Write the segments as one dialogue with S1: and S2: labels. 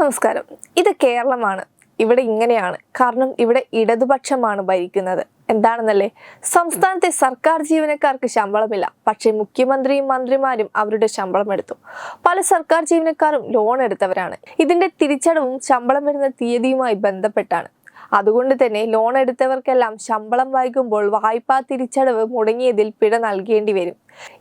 S1: നമസ്കാരം. ഇത് കേരളമാണ്. ഇവിടെ ഇങ്ങനെയാണ്. കാരണം ഇവിടെ ഇടതുപക്ഷമാണ് ഭരിക്കുന്നത്. എന്താണെന്നല്ലേ? സംസ്ഥാനത്തെ സർക്കാർ ജീവനക്കാർക്ക് ശമ്പളമില്ല. പക്ഷേ മുഖ്യമന്ത്രിയും മന്ത്രിമാരും അവരുടെ ശമ്പളം എടുത്തു പല സർക്കാർ ജീവനക്കാരും ലോൺ എടുത്തവരാണ്. ഇതിന്റെ തിരിച്ചടവും ശമ്പളം വരുന്ന തീയതിയുമായി ബന്ധപ്പെട്ടാണ്. അതുകൊണ്ട് തന്നെ ലോൺ എടുത്തവർക്കെല്ലാം ശമ്പളം വൈകുമ്പോൾ വായ്പാ തിരിച്ചടവ് മുടങ്ങിയതിൽ പിഴ നൽകേണ്ടി വരും.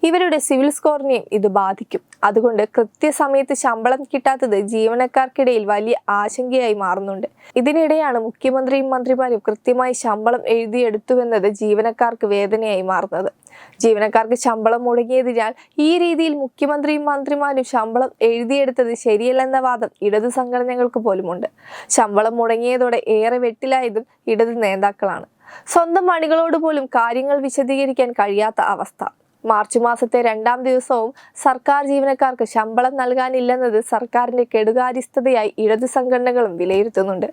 S1: ഇവരുടെ സിവിൽ സ്കോറിനെയും ഇത് ബാധിക്കും. അതുകൊണ്ട് കൃത്യസമയത്ത് ശമ്പളം കിട്ടാത്തത് ജീവനക്കാർക്കിടയിൽ വലിയ ആശങ്കയായി മാറുന്നുണ്ട്. ഇതിനിടെയാണ് മുഖ്യമന്ത്രിയും മന്ത്രിമാരും കൃത്യമായി ശമ്പളം എഴുതിയെടുത്തുവെന്നത് ജീവനക്കാർക്ക് വേദനയായി മാറുന്നത്. ജീവനക്കാർക്ക് ശമ്പളം മുടങ്ങിയതിനാൽ ഈ രീതിയിൽ മുഖ്യമന്ത്രിയും മന്ത്രിമാരും ശമ്പളം എഴുതിയെടുത്തത് ശരിയല്ലെന്ന വാദം ഇടതു സംഘടനകൾക്ക് പോലുമുണ്ട്. ശമ്പളം മുടങ്ങിയതോടെ ഏറെ വെട്ടിലായതും ഇടത് നേതാക്കളാണ്. സ്വന്തം അണികളോട് പോലും കാര്യങ്ങൾ വിശദീകരിക്കാൻ കഴിയാത്ത അവസ്ഥ. മാർച്ച് മാസത്തെ രണ്ടാം ദിവസവും സർക്കാർ ജീവനക്കാർക്ക് ശമ്പളം നൽകാനില്ലെന്നത് സർക്കാരിന്റെ കെടുകാര്യസ്ഥതയായി ഇടതു സംഘടനകളും വിലയിരുത്തുന്നുണ്ട്.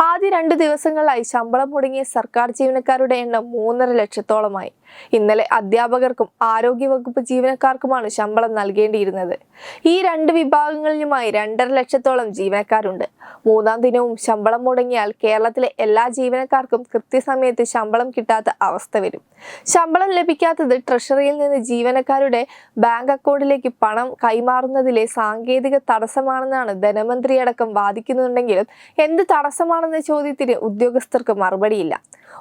S1: ആദ്യ രണ്ട് ദിവസങ്ങളായി ശമ്പളം മുടങ്ങിയ സർക്കാർ ജീവനക്കാരുടെ എണ്ണം മൂന്നര ലക്ഷത്തോളമായി. ഇന്നലെ അധ്യാപകർക്കും ആരോഗ്യവകുപ്പ് ജീവനക്കാർക്കുമാണ് ശമ്പളം നൽകേണ്ടിയിരുന്നത്. ഈ രണ്ട് വിഭാഗങ്ങളിലുമായി രണ്ടര ലക്ഷത്തോളം ജീവനക്കാരുണ്ട്. മൂന്നാം ദിനവും ശമ്പളം മുടങ്ങിയാൽ കേരളത്തിലെ എല്ലാ ജീവനക്കാർക്കും കൃത്യസമയത്ത് ശമ്പളം കിട്ടാത്ത അവസ്ഥ വരും. ശമ്പളം ലഭിക്കാത്തത് ട്രഷറിയിൽ നിന്ന് ജീവനക്കാരുടെ ബാങ്ക് അക്കൗണ്ടിലേക്ക് പണം കൈമാറുന്നതിലെ സാങ്കേതിക തടസ്സമാണെന്നാണ് ധനമന്ത്രി അടക്കം വാദിക്കുന്നുണ്ടെങ്കിലും എന്ത് തടസ്സമാണെന്ന ചോദ്യത്തിന് ഉദ്യോഗസ്ഥർക്ക് മറുപടിയില്ല.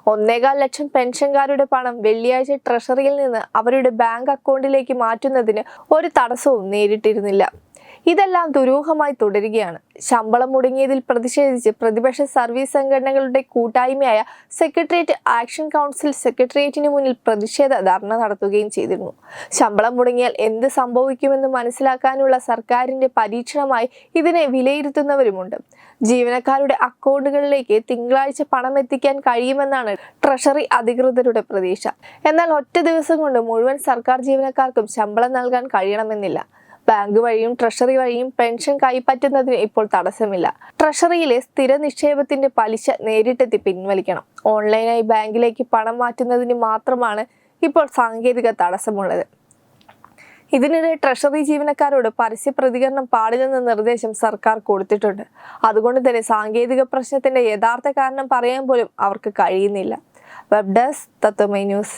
S1: ഒന്നേകാൽ ലക്ഷം പെൻഷൻകാരുടെ പണം വെള്ളിയാഴ്ച ട്രഷറിയിൽ നിന്ന് അവരുടെ ബാങ്ക് അക്കൗണ്ടിലേക്ക് മാറ്റുന്നതിന് ഒരു തടസ്സവും നേരിട്ടിരുന്നില്ല. ഇതെല്ലാം ദുരൂഹമായി തുടരുകയാണ്. ശമ്പളം മുടങ്ങിയതിൽ പ്രതിഷേധിച്ച് പ്രതിപക്ഷ സർവീസ് സംഘടനകളുടെ കൂട്ടായ്മയായ സെക്രട്ടേറിയറ്റ് ആക്ഷൻ കൗൺസിൽ സെക്രട്ടേറിയറ്റിന് മുന്നിൽ പ്രതിഷേധ ധർണ നടത്തുകയും ചെയ്തിരുന്നു. ശമ്പളം മുടങ്ങിയാൽ എന്ത് സംഭവിക്കുമെന്ന് മനസ്സിലാക്കാനുള്ള സർക്കാരിന്റെ പരീക്ഷണമായി ഇതിനെ വിലയിരുത്തുന്നവരുമുണ്ട്. ജീവനക്കാരുടെ അക്കൗണ്ടുകളിലേക്ക് തിങ്കളാഴ്ച പണം എത്തിക്കാൻ കഴിയുമെന്നാണ് ട്രഷറി അധികൃതരുടെ പ്രതീക്ഷ. എന്നാൽ ഒറ്റ ദിവസം കൊണ്ട് മുഴുവൻ സർക്കാർ ജീവനക്കാർക്കും ശമ്പളം നൽകാൻ കഴിയണമെന്നില്ല. ബാങ്ക് വഴിയും ട്രഷറി വഴിയും പെൻഷൻ കൈപ്പറ്റുന്നതിന് ഇപ്പോൾ തടസ്സമില്ല. ട്രഷറിയിലെ സ്ഥിര നിക്ഷേപത്തിന്റെ പലിശ നേരിട്ടെത്തി പിൻവലിക്കണം. ഓൺലൈനായി ബാങ്കിലേക്ക് പണം മാറ്റുന്നതിന് മാത്രമാണ് ഇപ്പോൾ സാങ്കേതിക തടസ്സമുള്ളത്. ഇതിനിടെ ട്രഷറി ജീവനക്കാരോട് പരസ്യ പ്രതികരണം പാടില്ലെന്ന നിർദ്ദേശം സർക്കാർ കൊടുത്തിട്ടുണ്ട്. അതുകൊണ്ട് തന്നെ സാങ്കേതിക പ്രശ്നത്തിന്റെ യഥാർത്ഥ കാരണം പറയാൻ പോലും അവർക്ക് കഴിയുന്നില്ല. Web desk Tatwamayi news.